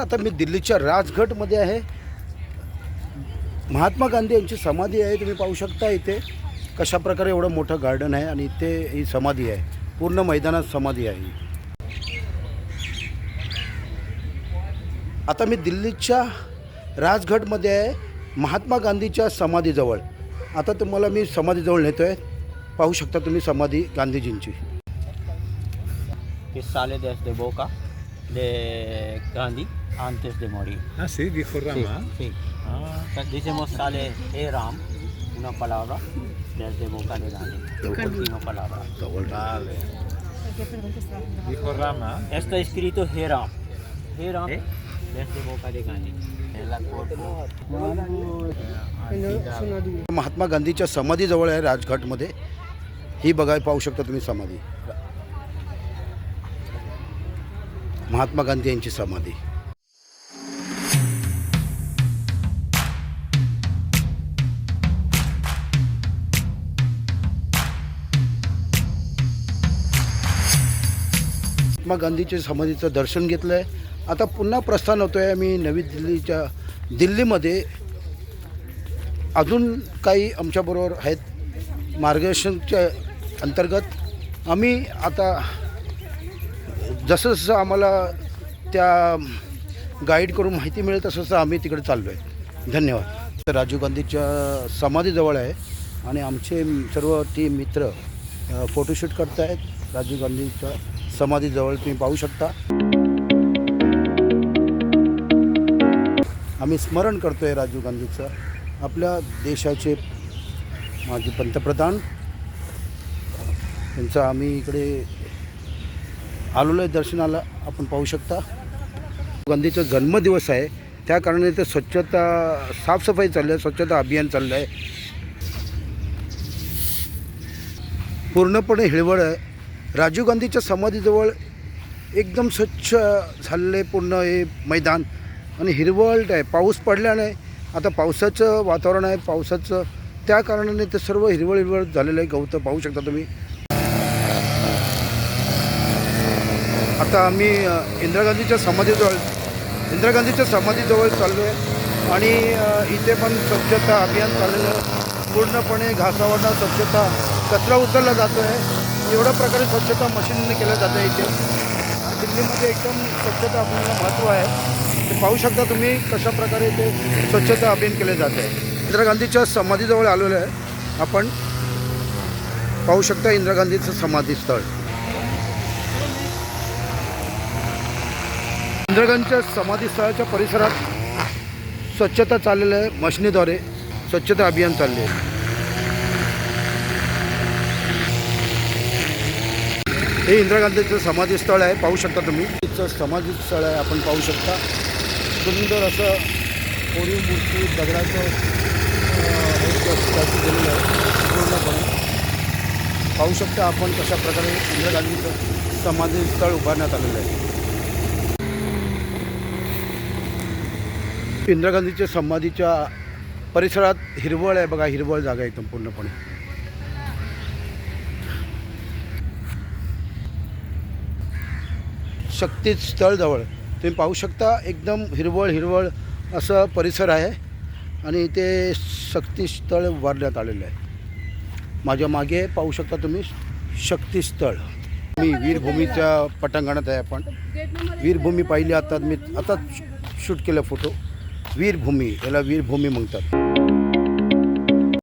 आता मी दिल्लीच्या राजघटमध्ये आहे. महात्मा गांधी यांची समाधी आहे तुम्ही पाहू शकता इथे. कशा प्रकारे एवढं मोठं गार्डन आहे आणि इथे ही समाधी आहे. पूर्ण मैदानात समाधी आहे आता मी दिल्लीच्या राजघटमध्ये आहे महात्मा गांधीच्या समाधीजवळ. आता तुम्हाला मी समाधीजवळ नेतो आहे पाहू शकता तुम्ही समाधी गांधीजींची. che sale दे का de Gandhi antes de morir. Ah, sì, dijo Sí, Rama. sí. Ah, Decimos sale Eram, una palabra, desde Boca de Gandhi. Última palabra. Vale. Dijo Rama. Está escrito Heram. Heram desde Boca de Gandhi. En la corte. Mahatma गांधीच्या समाधीजवळ आहे राजघाटमध्ये ही बघाय पाहू शकता तुम्ही समाधी महात्मा गांधी यांची समाधी महात्मा गांधीच्या समाधीचं दर्शन घेतलं आहे आता पुन्हा प्रस्थान होतो आहे आम्ही नवी दिल्लीच्या दिल्लीमध्ये अजून काही आमच्याबरोबर आहेत मार्गदर्शनच्या अंतर्गत. आम्ही आता जसं जसं आम्हाला त्या गाईड करून माहिती मिळेल तसं तसं आम्ही तिकडे चाललो आहे धन्यवाद. तर राजीव गांधीच्या समाधीजवळ आहे आणि आमचे सर्व टीम मित्र फोटोशूट करत आहेत राजीव गांधीच्या समाधीजवळ तुम्ही पाहू शकता. आम्ही स्मरण करतो आहे राजीव गांधीचं. आपल्या देशाचे माजी पंतप्रधान त्यांचं आम्ही इकडे आलेलो आहे दर्शनाला आपण पाहू शकता. गांधीचा जन्मदिवस आहे. त्या कारणाने ते स्वच्छता साफसफाई चालली आहे स्वच्छता अभियान चाललं आहे पूर्णपणे हिरवळ आहे. राजीव गांधीच्या समाधीजवळ एकदम स्वच्छ झालेलं आहे पूर्ण हे मैदान आणि हिरवळ आहे. पाऊस पडल्याने आता पावसाचं वातावरण आहे. पावसाचं त्या कारणाने ते सर्व हिरवळ हिरवळ झालेलं आहे. गवतं पाहू शकता तुम्ही. आता आम्ही इंदिरा गांधीच्या समाधीजवळ इंदिरा गांधीच्या समाधीजवळ चाललो आहे आणि इथे पण स्वच्छता अभियान चाललेलं आहे. पूर्णपणे घासावरनं स्वच्छता कचरा उचलला जातो आहे एवढ्या प्रकारे स्वच्छता मशीनने केल्या जातं इथे. दिल्लीमध्ये एकदम स्वच्छता आपल्याला महत्त्व आहे. ते पाहू शकता तुम्ही कशा प्रकारे ते स्वच्छता अभियान केले जाते. आहे इंदिरा गांधीच्या समाधीजवळ आलेलं आहे. आपण पाहू शकता इंदिरा गांधीचं समाधी स्थळ इंदिरा गांधीच्या समाधीस्थळाच्या परिसरात स्वच्छता चाललेलं आहे. मशिनीद्वारे स्वच्छता अभियान चालले आहे. हे इंदिरा गांधीचं समाधी स्थळ आहे पाहू शकता तुम्ही. तिचं समाधीस्थळ आहे आपण पाहू शकता. सुंदर असं कोरीव मूर्ती दगडाचं केलेलं आहे पूर्णपणे पाहू शकता आपण कशा प्रकारे इंदिरा गांधीचं समाधी स्थळ उभारण्यात आलेलं आहे. इंदिरा गांधीच्या समाधीच्या परिसरात हिरवळ आहे बघा हिरवळ जागा आहे एकदम पूर्णपणे. शक्ती स्थळजवळ. तुम्ही पाहू शकता एकदम हिरवळ हिरवळ असं परिसर आहे आणि इथे शक्तीस्थळ उभारण्यात आलेलं आहे. माझ्या मागे पाहू शकता तुम्ही शक्तीस्थळ मी वीरभूमीच्या पटांगणात आहे आपण. वीरभूमी पाहिली आता मी आताच शूट केला फोटो वीरभूमी याला वीरभूमी म्हणतात.